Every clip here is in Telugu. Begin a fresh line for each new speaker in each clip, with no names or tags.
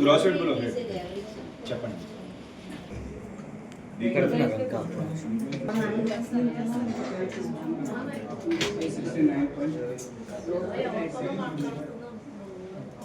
గ్రాస్ రేట్ కూడా చెప్పండి సిక్స్టీ నైన్ పాయింట్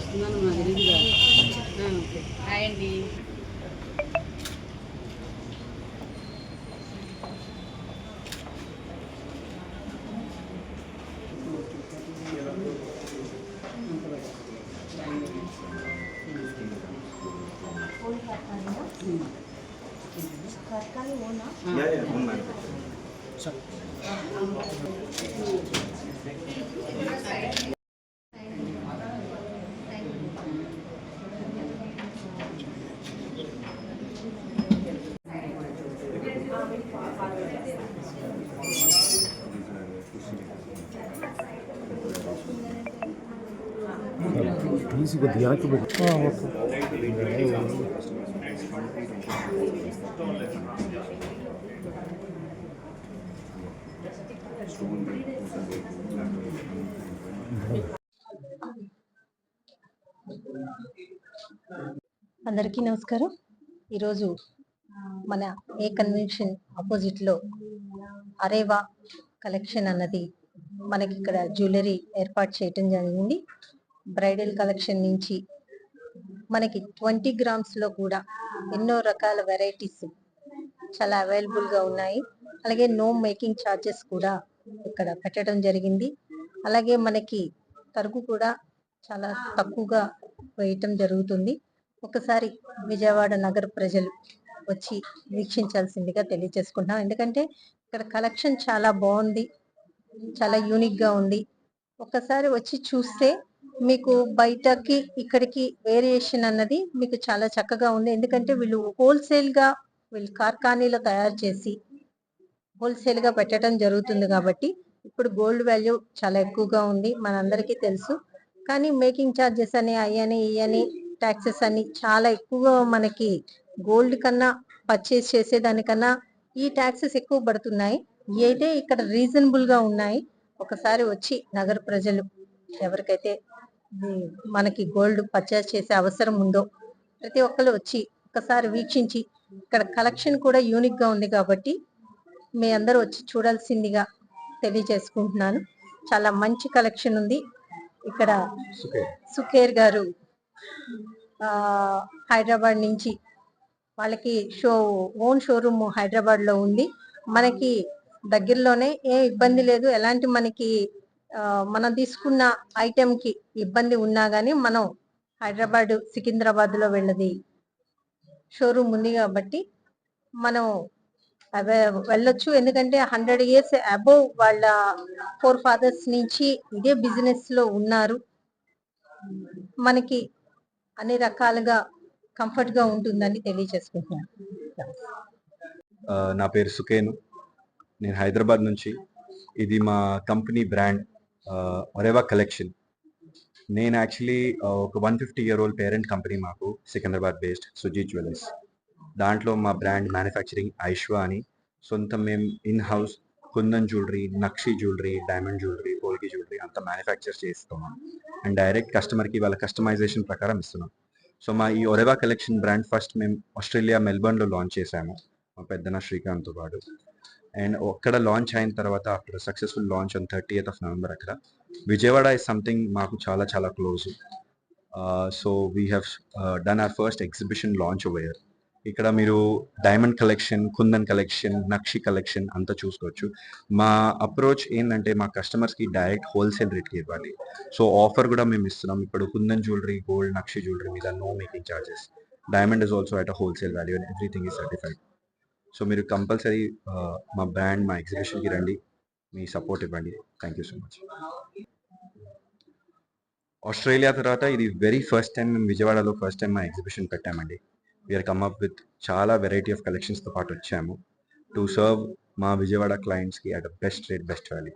వస్తున్నాను మా తెలియదుగా ఓకే హాయ్ అండి
या या
తీసి కొద్దిగా వెనక్కి
అందరికీ నమస్కారం. ఈరోజు మన ఏ కన్వెన్షన్ ఆపోజిట్లో అరేవా కలెక్షన్ అన్నది మనకి ఇక్కడ జ్యువెలరీ ఏర్పాటు చేయటం జరిగింది. బ్రైడల్ కలెక్షన్ నుంచి మనకి ట్వంటీ గ్రామ్స్లో కూడా ఎన్నో రకాల వెరైటీస్ చాలా అవైలబుల్గా ఉన్నాయి. అలాగే నో మేకింగ్ ఛార్జెస్ కూడా ఇక్కడ పెట్టడం జరిగింది. అలాగే మనకి తరుగు కూడా చాలా తక్కువగా వేయటం జరుగుతుంది. ఒకసారి విజయవాడ నగర ప్రజలు వచ్చి వీక్షించాల్సిందిగా తెలియజేసుకుంటున్నాం. ఎందుకంటే ఇక్కడ కలెక్షన్ చాలా బాగుంది చాలా యూనిక్గా ఉంది. ఒకసారి వచ్చి చూస్తే మీకు బయటకి ఇక్కడికి వేరియేషన్ అన్నది మీకు చాలా చక్కగా ఉంది. ఎందుకంటే వీళ్ళు హోల్సేల్గా వీళ్ళు కార్ఖానీలో తయారు చేసి హోల్సేల్గా పెట్టడం జరుగుతుంది కాబట్టి ఇప్పుడు గోల్డ్ వాల్యూ చాలా ఎక్కువగా ఉంది మనందరికీ తెలుసు. కానీ మేకింగ్ ఛార్జెస్ అని అయ్యని ఇయని ట్యాక్సెస్ అని చాలా ఎక్కువగా మనకి గోల్డ్ కన్నా పర్చేస్ చేసేదానికన్నా ఈ ట్యాక్సెస్ ఎక్కువ పడుతున్నాయి. అయితే ఇక్కడ రీజనబుల్గా ఉన్నాయి ఒకసారి వచ్చి నగర ప్రజలు ఎవరికైతే మనకి గోల్డ్ పర్చేస్ చేసే అవసరం ఉందో ప్రతి ఒక్కరు వచ్చి ఒకసారి వీక్షించి ఇక్కడ కలెక్షన్ కూడా యూనిక్గా ఉంది కాబట్టి మీ అందరూ వచ్చి చూడాల్సిందిగా తెలియజేసుకుంటున్నాను. చాలా మంచి కలెక్షన్ ఉంది. ఇక్కడ సుఖేర్ గారు ఆ హైదరాబాద్ నుంచి వాళ్ళకి షో ఓన్ షోరూమ్ హైదరాబాద్లో ఉంది. మనకి దగ్గరలోనే ఏ ఇబ్బంది లేదు. ఎలాంటి మనకి మనం తీసుకున్న ఐటెం కి ఇబ్బంది ఉన్నా గానీ మనం హైదరాబాద్ సికింద్రాబాద్లో వెళ్ళది షోరూమ్ ఉంది కాబట్టి మనం వెళ్ళొచ్చు. ఎందుకంటే హండ్రెడ్ ఇయర్స్ అబోవ్ వాళ్ళ ఫోర్ ఫాదర్స్ నుంచి ఇదే బిజినెస్లో ఉన్నారు. మనకి అన్ని రకాలుగా కంఫర్ట్గా ఉంటుందని తెలియజేసుకుంటున్నాను.
నా పేరు సుకేను. నేను హైదరాబాద్ నుంచి. ఇది మా కంపెనీ బ్రాండ్. ఒరేవా కలెక్షన్ నేను యాక్చువల్లీ ఒక one fifty year old parent company మాకు సికింద్రాబాద్ బేస్డ్ సుజీ జ్యువెలర్స్ దాంట్లో మా బ్రాండ్ మ్యానుఫ్యాక్చరింగ్ ఐశ్వా అని. సొంతం మేము in house kundan jewellery nakshi jewellery diamond jewellery polki jewellery అంతా మ్యానుఫ్యాక్చర్ చేస్తున్నాం. అండ్ డైరెక్ట్ కస్టమర్కి వాళ్ళ కస్టమైజేషన్ ప్రకారం ఇస్తున్నాం. సో మా ఈ ఒరెవా కలెక్షన్ బ్రాండ్ ఫస్ట్ మేము ఆస్ట్రేలియా మెల్బర్న్లో లాంచ్ చేశాము మా పెద్దన శ్రీకాంత్తో పాటు. అండ్ అక్కడ లాంచ్ అయిన తర్వాత after successful launch on thirty eighth of November అక్కడ. విజయవాడ ఇస్ సంథింగ్ మాకు చాలా చాలా close so we have done our first exhibition launch over ఇక్కడ మీరు diamond collection kundan collection nakshi collection అంతా చూసుకోవచ్చు. మా అప్రోచ్ ఏంటంటే మా కస్టమర్స్కి డైరెక్ట్ హోల్సేల్ రేట్కి ఇవ్వాలి. సో ఆఫర్ కూడా మేము ఇస్తున్నాం. ఇప్పుడు kundan jewellery gold nakshi jewellery మీద no making charges diamond is also at a wholesale value and everything is certified so మీరు కంపల్సరీ మా బ్రాండ్ మా ఎగ్జిబిషన్కి రండి. మీ సపోర్ట్ ఇవ్వండి. Thank you so much Australia తర్వాత ఇది వెరీ ఫస్ట్ టైం మేము విజయవాడలో ఫస్ట్ టైం మా ఎగ్జిబిషన్ పెట్టామండి. We are come up with చాలా వెరైటీ ఆఫ్ కలెక్షన్స్తో పాటు వచ్చాము. టు సర్వ్ మా Vijayawada క్లయింట్స్కి at best rate best value